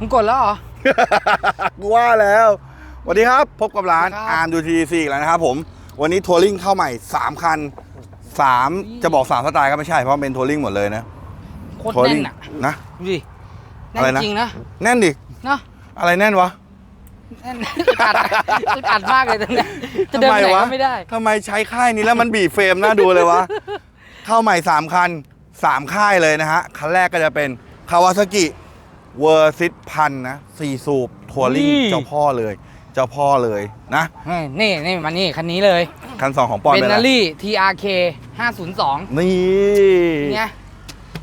มึงกดแล้วเหรอ กูว่าแล้วสวัสดีครับ พบกับร้านสวัสดีครับ อาร์มดูทีซีอีกแล้วนะครับผม วันนี้ทัวริงเข้าใหม่ 3 คัน 3 จะบอก 3 สไตล์ก็ไม่ใช่ เพราะเป็นทัวริงหมดเลยนะโคตรทัวแน่รินงอะนะ ดูดิแน่อะไรนนะ จริงนะแน่นดิ เนาะอะไรแน่นวะแน่นอึดอัดอะอึดอัดมากเลยตรงเนี้ยจะเดินไปไหนก็ไม่ได้ ทำไมใช้ค่ายนี้แล้วมันบีบเฟรมน่าดูเลยวะ เข้าใหม่ 3 คัน 3 ค่ายเลยนะฮะ คันแรกก็จะเป็นคาวาซากิ เวอร์ซิตพันนะสี่สูบทัวริงนี่เจ้าพ่อเลย เจ้าพ่อเลยนะ นี่นี่มานี่คันนี้เลยคันสองของปอนเบนเป็นนาอะไรรี่ TRK 502 นี่ไง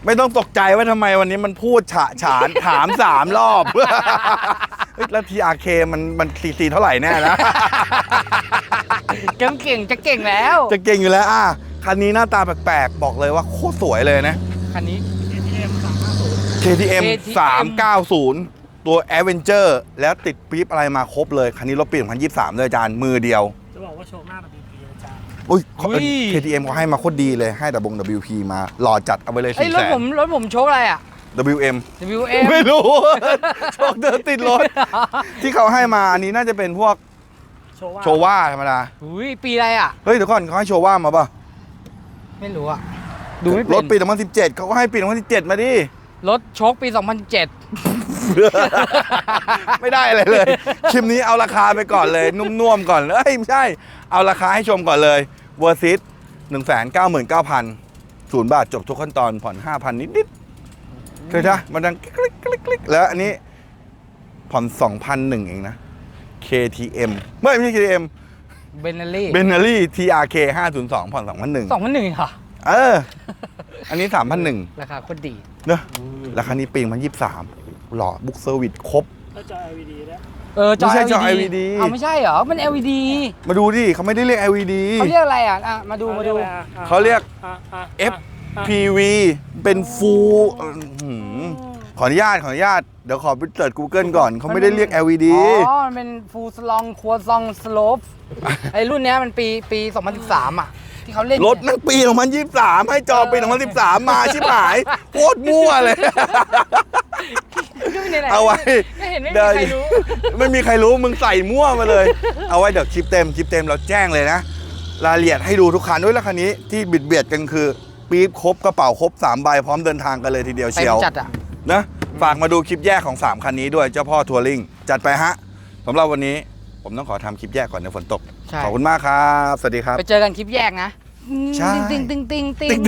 ไม่ต้องตกใจว่าทำไมวันนี้มันพูดฉะฉานถามสามรอบเฮ้ยแล้วทีอาเคมันมันซีซีเท่าไหร่แน่นะเก่งเก่งจะเก่งแล้ว จะเก่งอยู่แล้วอะคันนี้หน้าตาแปลกๆ บอกเลยว่าโคตรสวยเลยนะ คันนี้ KTM KTM 390 ตัว Avenger แล้วติดปี๊บอะไรมาครบเลย คันนี้รถปี 2023 เลยอาจารย์ มือเดียว จะบอกว่าโชว์หน้าแบบ BP อาจารย์อุ้ยเฮ้ย KTM เขาให้มาโคตรดีเลย ให้แต่บง WP มาหล่อจัดเอาไปเลยไอ้ยสี่รแสถนผมรถผมโชคอะไรอะ WM WM ไม่รู้ โชคเดินติดรถ ที่เขาให้มาอันนี้น่าจะเป็นพวกโชว์ว่าโชว่าธรรมดา อุ้ยปีอะไรอะ เฮ้ยเดี๋ยวก่อนเขาให้โชว่ามาป่ะ ไม่รู้อะ ดูไม่รเป็ถนปี 2017 เขาก็ให้ปี 2017 มาดิ รถโชคปี 2007 ไม่ได้อะไรเลย คลิปนี้เอาราคาไปก่อนเลย นุ่มๆก่อนเอ้ยไม่ใช่ เอาราคาให้ชมก่อนเลยเวอร์ซิตหนึ่งแสนเก้าหมื่นเก้าพันศูนย์บาทจบทุกขั้นตอนผ่อนห้าพันนิดๆเคยจ้ะมันดังคลิกคลิกคลิกแล้วอันนี้ผ่อนสองพันหนึ่งเองนะ KTM ไม่ไม่ใช่ KTM เบนนารี่เบนนารี่ TRK 502ผ่อน2,001สองพันหนึ่งเหรอเออ อันนี้ 3,001ราคาโคตรดีเนอะราคานี้ปีมัน23หล่อบุ๊กเซอร์วิสครบ แล้วจอ LED ด้วยเออจอ ไม่ใช่จอ LED LED เอาไม่ใช่เหรอ มัน LED มาดูดิเขาไม่ได้เรียก LED เขาเรียกอะไรอะอะ มาดูมาดู เขาเรียกอะอะ FPV เป็นฟูขออนุญาตขออนุญาต เดี๋ยวขอไปเสิร์ช Google ก่อนเขาไม่ได้เรียก LED อ๋อ มันเป็นฟูลสลองครัวซองสโลปไอ้รุ่นเนี้ยมันปีปี 2013 อะ ที่เขาเล่นรถนั่งปี 2023 ให้จอปี 2013 มาชิบหายโคตรมั่วเลยก็ไม่ได้ไหนเอาไว้ก็เห็นไม่มีใครรู้ไม่มีใครรู้มึงใส่มั่วมาเลย เอาไว้เดี๋ยวคลิปเต็มคลิปเต็มเราแจ้งเลยนะรายละเอียดให้ดูทุกคันด้วยแล้วคันนี้ที่บิดเบียดกันคือปี๊บครบกระเป๋าครบ3ใบพร้อมเดินทางกันเลยทีเดียวเต็เชียวมจัดอะนะฝากมาดูคลิปแยกของ 3 คันนี้ด้วยเจ้าพ่อทัวริงจัดไปฮะสำหรับวันนี้ ผมต้องขอทำคลิปแยกก่อนเดี๋ยวฝนตก ใช่ ขอบคุณมากครับ สวัสดีครับ ไปเจอกันคลิปแยกนะใช่ ติงติงติงติงติ๊ง